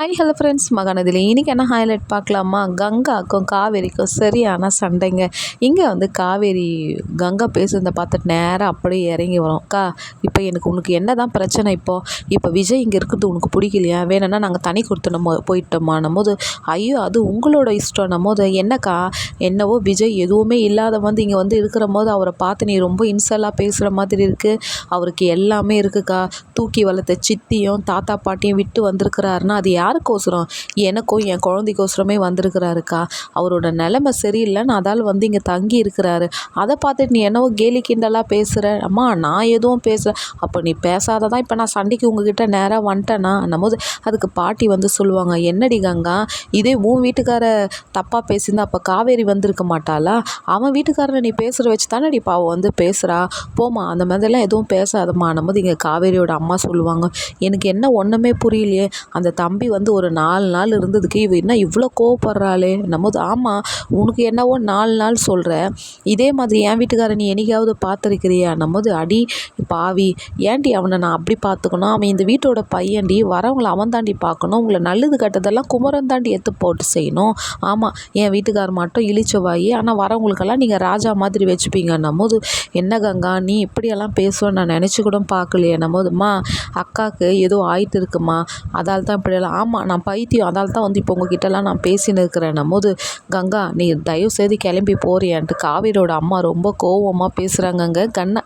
Hi hello friends மகானதில் இன்றைக்கி என்ன highlight பார்க்கலாமா? கங்காக்கும் காவேரிக்கும் சரியான சண்டைங்க. இங்கே வந்து காவேரி கங்கா பேசுறதை பார்த்துட்டு நேராக அப்படியே இறங்கி வரும். அக்கா இப்போ எனக்கு உனக்கு என்ன தான் பிரச்சனை இப்போது இப்போ விஜய் இங்கே இருக்கிறது உனக்கு பிடிக்கலையா? வேணும்னா நாங்கள் தனி கொடுத்துனோம் போயிட்டோமான்னும் போது ஐயோ அது உங்களோட இஷ்டம்னும் போது என்னக்கா? என்னவோ விஜய் எதுவுமே இல்லாத வந்து இங்கே வந்து இருக்கிற போது அவரை பார்த்து நீ ரொம்ப இன்சலாக பேசுகிற மாதிரி இருக்குது அவருக்கு எல்லாமே இருக்குக்கா. தூக்கி வளர்த்த சித்தியும் தாத்தா பாட்டியும் விட்டு வந்திருக்கிறாருன்னா அது யாருக்கோசரம்? எனக்கும் என் குழந்தைக்கோசரமே வந்திருக்கிறாருக்கா? அவரோட நிலமை சரியில்லைன்னு அதால் வந்து இங்கே தங்கி இருக்கிறாரு அதை பார்த்துட்டு நீ என்னவோ கேலி கிண்டலாக பேசுகிற அம்மா நான் எதுவும் பேசுகிறேன் அப்போ நீ பேசாததான் இப்போ நான் சண்டைக்கு உங்ககிட்ட நேராக வந்துட்டேனா? என்னமோது அதுக்கு பாட்டி வந்து சொல்லுவாங்க என்னடி கங்கா இதே உன் வீட்டுக்கார தப்பாக பேசியிருந்தா அப்போ காவேரி வந்திருக்க மாட்டாளா? அவன் வீட்டுக்காரனை நீ பேசுகிற வச்சு தானே நீ பாவம் வந்து பேசுகிறா போமா அந்த மாதிரிலாம் எதுவும் பேசாதம்மா. போது இங்கே காவேரியோட அம்மா சொல்லுவாங்க எனக்கு என்ன ஒன்றுமே புரியலையே. அந்த தம்பி வந்து வந்து ஒரு நாலு நாள் இருந்ததுக்கு இவ என்ன இவ்வளோ கோவப்படுறாளே நம்ம ஆமாம் உனக்கு என்னவோ நாலு நாள் சொல்கிற இதே மாதிரி என் வீட்டுக்காரன் நீ என்னைக்காவது பார்த்துருக்கிறியா? நம்மது அடி பாவி ஏன்டி அவனை நான் அப்படி பார்த்துக்கணும்? அவன் இந்த வீட்டோட பையன்டி வரவங்களை அவன் தாண்டி பார்க்கணும். உங்களை நல்லது கெட்டதெல்லாம் குமரன் தாண்டி எத்து போட்டு செய்யணும். ஆமாம் என் வீட்டுக்கார் மட்டும் இழிச்சவாயி ஆனால் வரவங்களுக்கெல்லாம் நீங்கள் ராஜா மாதிரி வச்சுப்பீங்க. நம்மது என்ன கங்கா நீ இப்படியெல்லாம் பேசுவேன்னு நான் நினச்சி கூட பார்க்கலையே. நம்மதுமா அக்காவுக்கு ஏதோ ஆயிட்டு இருக்குமா? அதால் தான் இப்படியெல்லாம். ஆமாம் ஆமாம் நான் பைத்தியம். அதால் தான் வந்து இப்போ உங்ககிட்டலாம் நான் பேசின்னு இருக்கிறேன் போது கங்கா நீ தயவு செய்து கிளம்பி போறியான்ட்டு. காவேரியோட அம்மா ரொம்ப கோவமாக பேசுகிறாங்கங்க கண்ணா